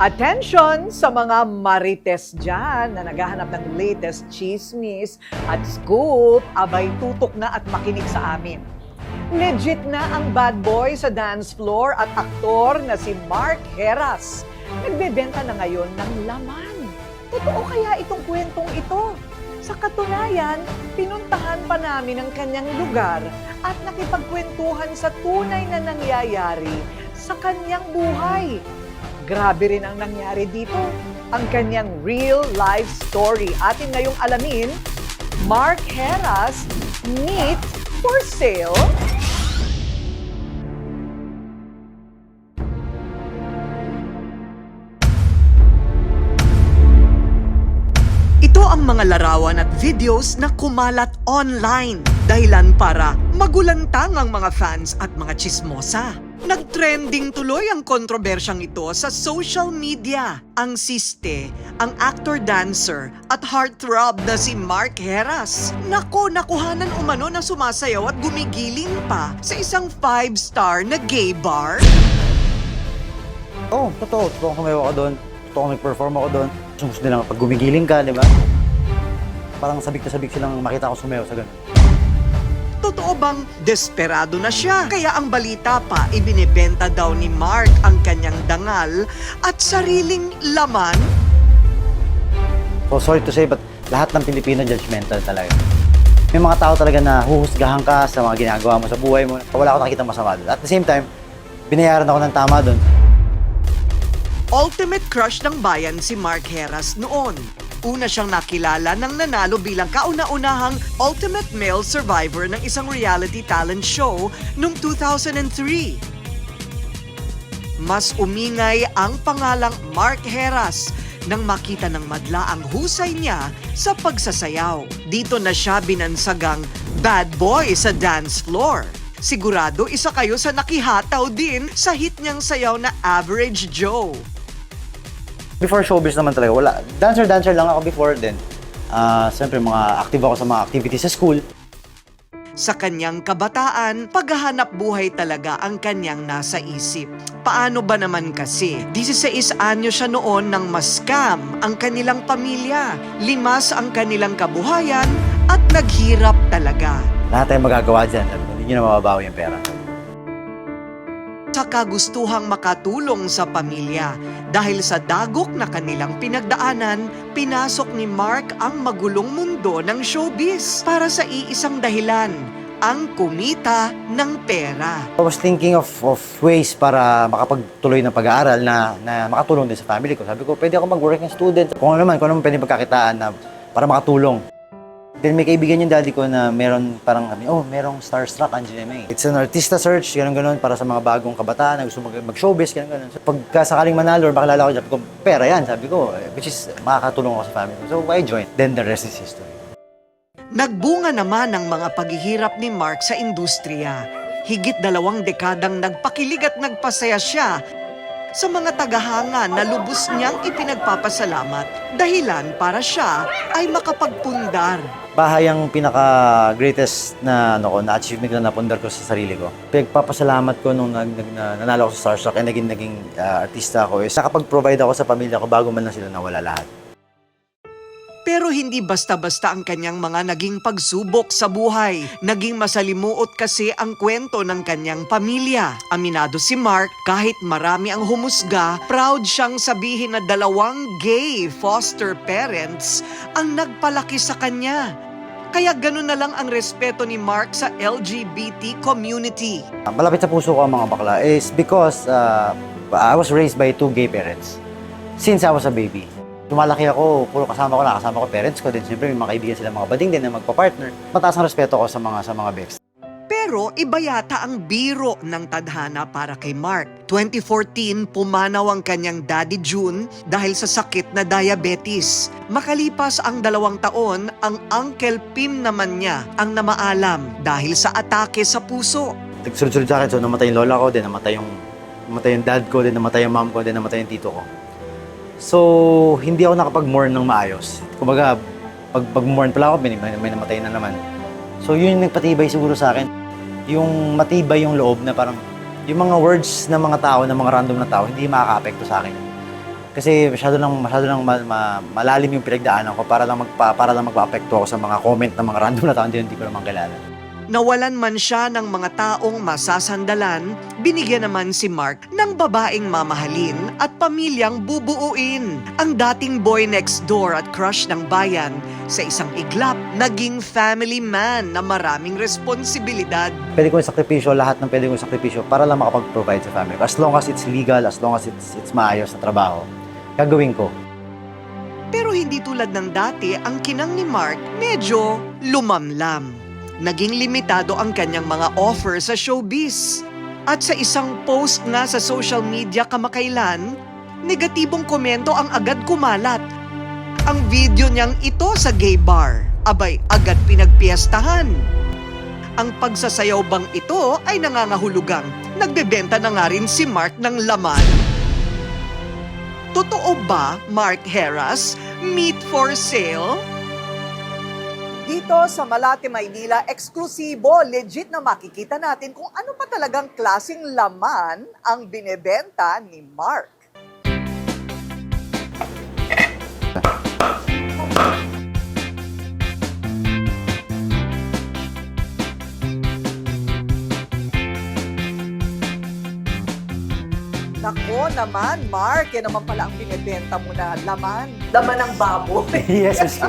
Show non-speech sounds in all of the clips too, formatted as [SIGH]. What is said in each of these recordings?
Attention sa mga marites dyan na naghahanap ng latest chismis at scoop, abay tutok na at makinig sa amin. Legit na ang bad boy sa dance floor at aktor na si Mark Heras. Nagbebenta na ngayon ng laman. Totoo kaya itong kwentong ito? Sa katunayan, pinuntahan pa namin ang kanyang lugar at nakipagkwentuhan sa tunay na nangyayari sa kanyang buhay. Grabe rin ang nangyari dito. Ang kanyang real life story. Atin ngayong alamin, Mark Heras, Meat for Sale. Ito ang mga larawan at videos na kumalat online. Dahilan para magulantang ang mga fans at mga chismosa. Nagtrending tuloy ang kontrobersyang ito sa social media. Ang siste, ang actor-dancer at heartthrob na si Mark Heras. Nako, nakuhanan umano na sumasayaw at gumigiling pa sa isang five-star na gay bar. Oh, totoo. Totoo kumayo ako doon. Totoo nag-perform ako doon. Gusto nilang pag gumigiling ka, di ba? Parang sabik na sabik silang makita ko sumayaw sa ganun. Totoo bang desperado na siya? Kaya ang balita pa, ibinebenta daw ni Mark ang kanyang dangal at sariling laman? So sorry to say, but lahat ng Pilipino judgmental talaga. May mga tao talaga na huhusgahan ka sa mga ginagawa mo sa buhay mo. Wala akong nakita masama doon. At the same time, binayaran ako ng tama doon. Ultimate crush ng bayan si Mark Heras noon. Una siyang nakilala nang nanalo bilang kauna-unahang Ultimate Male Survivor ng isang reality talent show noong 2003. Mas umingay ang pangalang Mark Heras nang makita ng madla ang husay niya sa pagsasayaw. Dito na siya binansagang bad boy sa dance floor. Sigurado isa kayo sa nakihataw din sa hit niyang sayaw na Average Joe. Before showbiz naman talaga, wala. Dancer-dancer lang ako before then. Ah, Siyempre, mga active ako sa mga activities sa school. Sa kanyang kabataan, paghahanap buhay talaga ang kanyang nasa isip. Paano ba naman kasi? 16 anyo siya noon nang maskam ang kanilang pamilya. Limas ang kanilang kabuhayan at naghirap talaga. Lahat tayong magagawa dyan. Hindi nyo na mababawi yung pera. Sa kagustuhang makatulong sa pamilya dahil sa dagok na kanilang pinagdaanan, pinasok ni Mark ang magulong mundo ng showbiz para sa iisang dahilan, ang kumita ng pera. I was thinking of, of ways para makapagtuloy ng pag-aaral na, na makatulong din sa family ko. Sabi ko, pwede ako mag-work student. Kung ano naman, kung ano naman pwede pagkakitaan na para makatulong. Then may kaibigan yung daddy ko na meron parang kami, oh, merong Starstruck ang GMA. It's an artista search, ganun ganun, para sa mga bagong kabataan na gusto mag- mag-showbiz, ganun ganun. So, pagka sakaling manalo or makilala ko, sabi ko, pera yan, sabi ko, eh, which is makakatulong ako sa family ko. So I joined. Then the rest is history. Nagbunga naman ang mga paghihirap ni Mark sa industriya. Higit dalawang dekadang nagpakilig at nagpasaya siya sa mga tagahanga na lubos niyang ipinagpapasalamat dahilan para siya ay makapagpundar. bahay ang pinaka-greatest na, ano ko, na achievement na napundar ko sa sarili ko. Pagpapasalamat ko nung nag, nag, na, nanalo ako sa Starstruck and naging, naging ah, artista ako is nakapag-provide ako sa pamilya ko bago man lang sila nawala lahat. Pero hindi basta-basta ang kanyang mga naging pagsubok sa buhay. Naging masalimuot kasi ang kwento ng kanyang pamilya. Aminado si Mark, kahit marami ang humusga, proud siyang sabihin na dalawang gay foster parents ang nagpalaki sa kanya. Kaya ganun na lang ang respeto ni Mark sa LGBT community. Malapit sa puso ko ang mga bakla is because ah, I was raised by two gay parents since I was a baby. Lumalaki ako, puro kasama ko na, kasama ko parents ko din. Siyempre, may mga kaibigan sila, mga bading din na magpa-partner. Mataas ang respeto ko sa mga sa mga Bex. Pero iba yata ang biro ng tadhana para kay Mark. 2014, pumanaw ang kanyang daddy June dahil sa sakit na diabetes. Makalipas ang dalawang taon, ang Uncle Pim naman niya ang namaalam dahil sa atake sa puso. Nagsunod-sunod sa akin, so namatay yung lola ko, din namatay yung, namatay yung dad ko, din namatay yung mom ko, din namatay yung tito ko. So, hindi ako nakapag-mourn ng maayos. Kumbaga, pag, pag-mourn pala ako, may, may, namatay na naman. So, yun yung nagpatibay siguro sa akin. Yung matibay yung loob na parang, yung mga words ng mga tao, ng mga random na tao, hindi makaka-apekto sa akin. Kasi masyado lang, masyado lang ma- ma- malalim yung pinagdaanan ko para lang, magpa, para lang magpa-apekto ako sa mga comment ng mga random na tao hindi, hindi ko naman kilala. Nawalan man siya ng mga taong masasandalan, binigyan naman si Mark ng babaeng mamahalin at pamilyang bubuuin. Ang dating boy next door at crush ng bayan, sa isang iglap, naging family man na maraming responsibilidad. Pwede ko yung sakripisyo, lahat ng pwede ko yung sakripisyo para lang makapag-provide sa family. As long as it's legal, as long as it's, it's maayos na trabaho, gagawin ko. Pero hindi tulad ng dati, ang kinang ni Mark medyo lumamlam. Naging limitado ang kanyang mga offer sa showbiz. At sa isang post nga sa social media kamakailan, negatibong komento ang agad kumalat. Ang video niyang ito sa gay bar, abay agad pinagpiestahan. Ang pagsasayaw bang ito ay nangangahulugang nagbebenta na nga rin si Mark ng laman? Totoo ba, Mark Heras, meat for sale? Dito sa Malate, Maynila, eksklusibo, legit na makikita natin kung ano pa talagang klasing laman ang binebenta ni Mark. Nako naman, Mark, yan naman pala ang binebenta mo na laman. Laman ng baboy. [LAUGHS] yes, yes.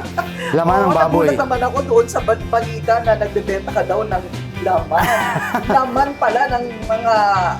Laman ng Oo, baboy. nagulat naman ako doon sa bal- balita na nagbebenta ka daw ng laman. [LAUGHS] laman pala ng mga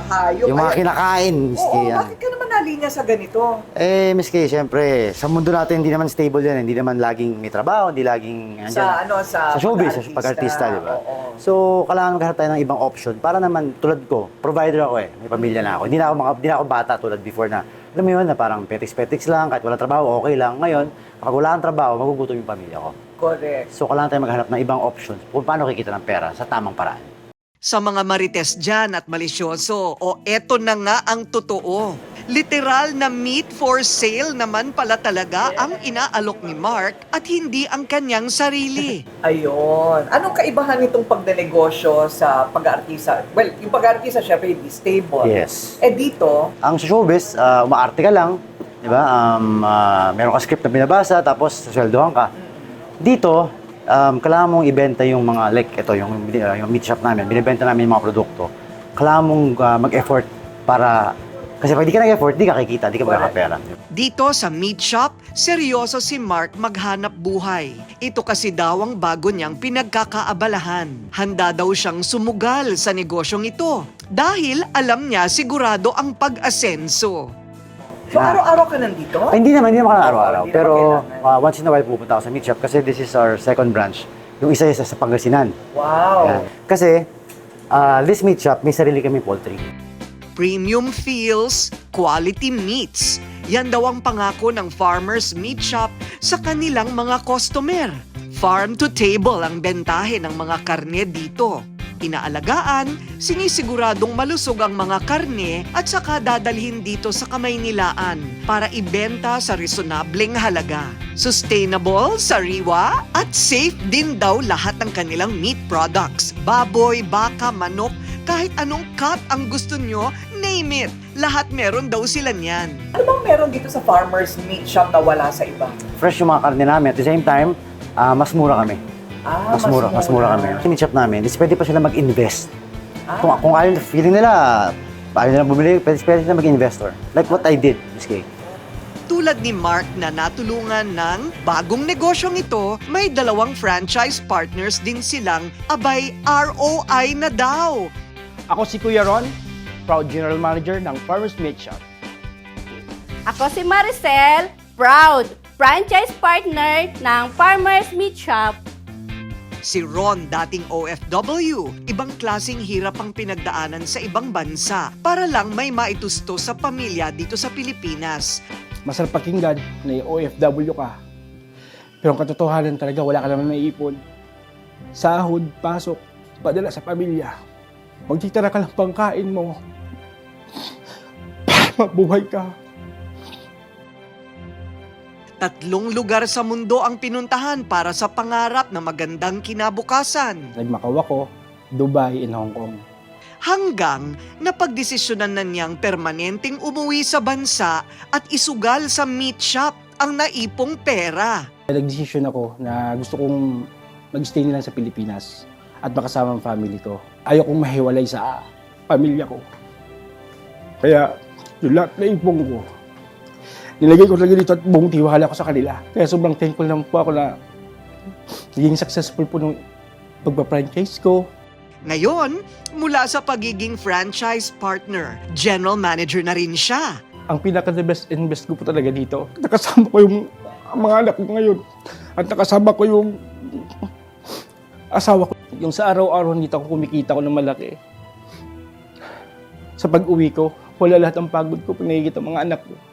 hayop. Yung mga kinakain, Oo, bakit ka naman nalinya sa ganito? Eh, Miss Kay, syempre, sa mundo natin hindi naman stable yan. Hindi naman laging may trabaho, hindi laging andyan. Sa ano, sa, sa showbiz, sa pag-artista. di ba? Oo. So, kailangan maghanap tayo ng ibang option para naman tulad ko, provider ako eh, may pamilya na ako. Hindi na ako, mga, hindi na ako bata tulad before na, alam mo yun, na parang petiks-petiks lang, kahit walang trabaho, okay lang. Ngayon, kapag wala kang trabaho, magugutom yung pamilya ko. Correct. So, kailangan tayo maghanap ng ibang options kung paano kikita ng pera sa tamang paraan. Sa mga marites dyan at malisyoso, o eto na nga ang totoo. Literal na meat for sale naman pala talaga ang inaalok ni Mark at hindi ang kanyang sarili. [LAUGHS] Ayun. Anong kaibahan nitong pagdinegosyo sa pag-aartista? Well, yung pag-aartista syempre hindi stable. Yes. Eh dito, Ang sa showbiz, uh, umaarte ka lang, di ba? Um, ah, meron ka script na binabasa, tapos sweldohan ka. Dito, um, kailangan mong ibenta yung mga, like ito, yung, uh, yung meat shop namin, binibenta namin yung mga produkto. Kailangan mong uh, mag-effort para, kasi pag di ka nag-effort, di ka kikita, di ka magkakapera. Dito sa meat shop, seryoso si Mark maghanap buhay. Ito kasi daw ang bago niyang pinagkakaabalahan. Handa daw siyang sumugal sa negosyong ito dahil alam niya sigurado ang pag-asenso. So Ah. araw-araw ka nandito? Ay, hindi naman, hindi naman Oo, araw-araw. hindi naman Pero kailangan. uh, once in a while pupunta ako sa meat shop kasi this is our second branch. Yung isa isa sa Pangasinan. Wow! Yan. Kasi, uh, this meat shop, may sarili kami poultry. Premium feels, quality meats. Yan daw ang pangako ng Farmers Meat Shop sa kanilang mga customer. Farm to table ang bentahe ng mga karne dito. Inaalagaan, sinisiguradong malusog ang mga karne at saka dadalhin dito sa Kamaynilaan para ibenta sa resonableng halaga. Sustainable, sariwa, at safe din daw lahat ng kanilang meat products. Baboy, baka, manok, kahit anong cut ang gusto nyo, name it. Lahat meron daw sila niyan. Ano bang meron dito sa Farmer's Meat Shop na wala sa iba? Fresh yung mga karne namin. At the same time, ah, mas mura kami. Ah, Mas mura, mas mura kami. Yung meat shop namin, is pwede pa sila mag-invest. Ah. Kung, kung ayaw, feeling nila, ayaw nila bumili, pwede, pwede sila mag-investor. Like what I did, Miss Kay. Tulad ni Mark na natulungan ng bagong negosyong ito, may dalawang franchise partners din silang abay ROI na daw. Ako si Kuya Ron, proud General Manager ng Farmers Meat Shop. Ako si Maricel, proud franchise partner ng Farmers Meat Shop. Si Ron, dating OFW, ibang klasing hirap ang pinagdaanan sa ibang bansa para lang may maitusto sa pamilya dito sa Pilipinas. Masarap pakinggan na OFW ka. Pero ang katotohanan talaga, wala ka naman naiipon. Sahod, pasok, padala sa pamilya. Magtitira ka lang pangkain mo. Para [LAUGHS] mabuhay ka. Tatlong lugar sa mundo ang pinuntahan para sa pangarap na magandang kinabukasan. Nagmakaw ako, Dubai and Hong Kong. hanggang napagdesisyonan na niyang permanenteng umuwi sa bansa at isugal sa meat shop ang naipong pera. Nag-decision ako na gusto kong mag-stay lang sa Pilipinas at makasama ang family ko. Ayaw kong mahiwalay sa pamilya ko. Kaya yung lahat na ipong ko, nilagay ko talaga dito at buong tiwala ko sa kanila. Kaya sobrang thankful naman po ako na naging successful po nung pagpa-franchise ko. Ngayon, mula sa pagiging franchise partner, general manager na rin siya. Ang pinaka-the best and best ko po talaga dito, nakasama ko yung mga anak ko ngayon. At nakasama ko yung asawa ko. Yung sa araw-araw dito ako kumikita ko ng malaki. Sa pag-uwi ko, wala lahat ng pagod ko pag nakikita mga anak ko.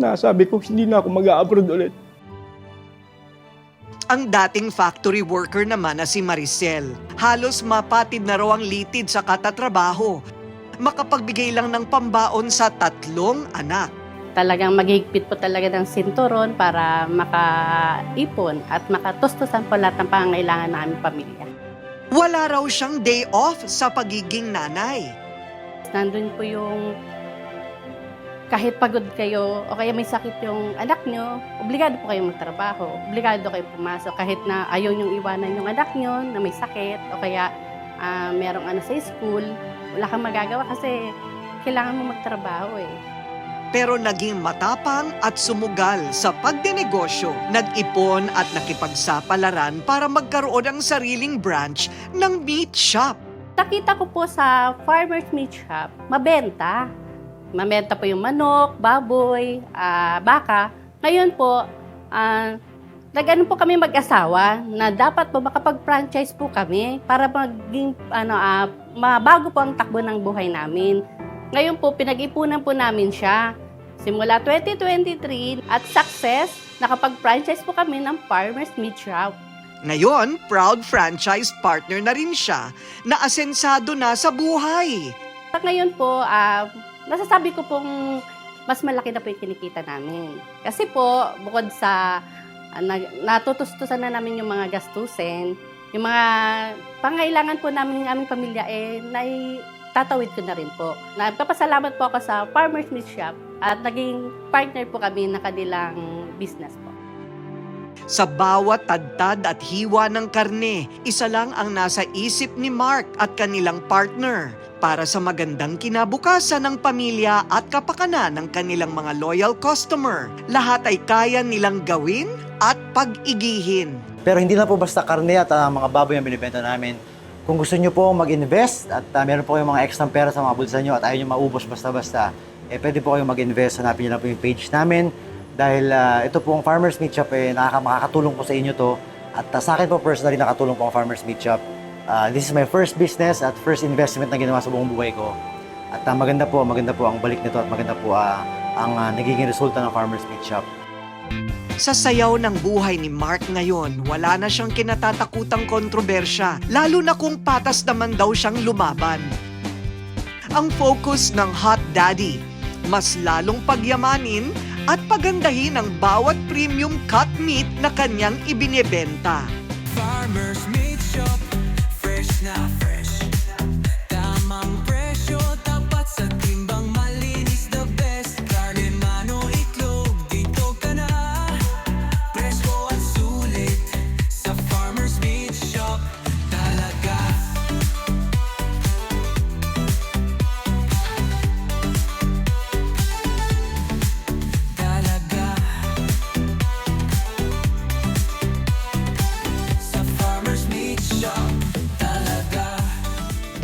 Na sabi ko, hindi na ako mag-a-abroad ulit. Ang dating factory worker naman na si Maricel, halos mapatid na raw ang litid sa katatrabaho. Makapagbigay lang ng pambaon sa tatlong anak. Talagang maghigpit po talaga ng sinturon para makaipon at makatustusan po lahat ng pangangailangan ng aming pamilya. Wala raw siyang day off sa pagiging nanay. Nandun po yung kahit pagod kayo o kaya may sakit yung anak nyo, obligado po kayong magtrabaho. Obligado kayo pumasok kahit na ayaw nyong iwanan yung anak nyo na may sakit o kaya ah, merong ano sa school, wala kang magagawa kasi kailangan mo magtrabaho eh. Pero naging matapang at sumugal sa pagdinegosyo. Nag-ipon at nakipagsapalaran para magkaroon ng sariling branch ng meat shop. Nakita ko po sa farmer's meat shop, mabenta. Mabenta po yung manok, baboy, ah, baka. Ngayon po, ah, nag-ano po kami mag-asawa na dapat po makapag-franchise po kami para maging ano, ah, mabago po ang takbo ng buhay namin. Ngayon po, pinag-ipunan po namin siya. Simula 2023 at success, nakapag-franchise po kami ng Farmer's Meat Shop. Ngayon, proud franchise partner na rin siya na asensado na sa buhay. At ngayon po, ah, nasasabi ko pong mas malaki na po yung kinikita namin. Kasi po, bukod sa na, natutustusan na namin yung mga gastusin, yung mga pangailangan po namin ng aming pamilya, eh, nai, tatawid ko na rin po. Nagpapasalamat po ako sa Farmer's Meat Shop at naging partner po kami na kanilang business po. Sa bawat tadtad at hiwa ng karne, isa lang ang nasa isip ni Mark at kanilang partner para sa magandang kinabukasan ng pamilya at kapakanan ng kanilang mga loyal customer. Lahat ay kaya nilang gawin at pag-igihin. Pero hindi na po basta karne at ah, mga baboy ang binibenta namin. Kung gusto nyo po mag-invest at ah, meron po kayong mga extra pera sa mga bulsa nyo at ayaw nyo maubos basta-basta, eh pwede po kayong mag-invest. Hanapin nyo lang po yung page namin. Dahil ah, ito po ang Farmers Meat Shop, eh, nakaka- makakatulong po sa inyo to. At ah, sa akin po personally, nakatulong po ang Farmers Meat Shop. Ah, this is my first business at first investment na ginawa sa buong buhay ko. At ah, maganda po, maganda po ang balik nito at maganda po ah, ang ah, nagiging resulta ng Farmers Meat Shop. Sa sayaw ng buhay ni Mark ngayon, wala na siyang kinatatakutang kontrobersya, lalo na kung patas naman daw siyang lumaban. Ang focus ng Hot Daddy, mas lalong pagyamanin at pagandahin ang bawat premium cut meat na kanyang ibinebenta. Farmers Meat Shop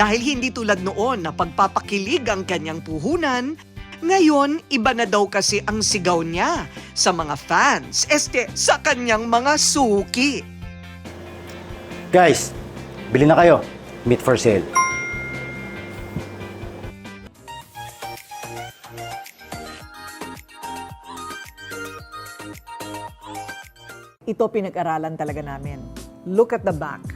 Dahil hindi tulad noon na pagpapakilig ang kanyang puhunan, ngayon iba na daw kasi ang sigaw niya sa mga fans, este sa kanyang mga suki. Guys, bili na kayo. Meat for sale. Ito pinag-aralan talaga namin. Look at the back.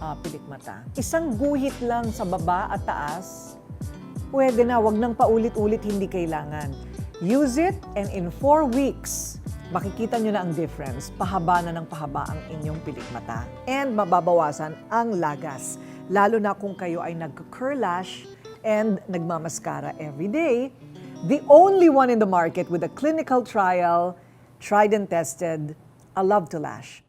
ah, pilikmata. Isang guhit lang sa baba at taas, pwede na, wag nang paulit-ulit, hindi kailangan. Use it and in four weeks, makikita nyo na ang difference. Pahaba na ng pahaba ang inyong pilikmata. And mababawasan ang lagas. Lalo na kung kayo ay nag-curl lash and nagmamaskara every day. The only one in the market with a clinical trial, tried and tested, a love to lash.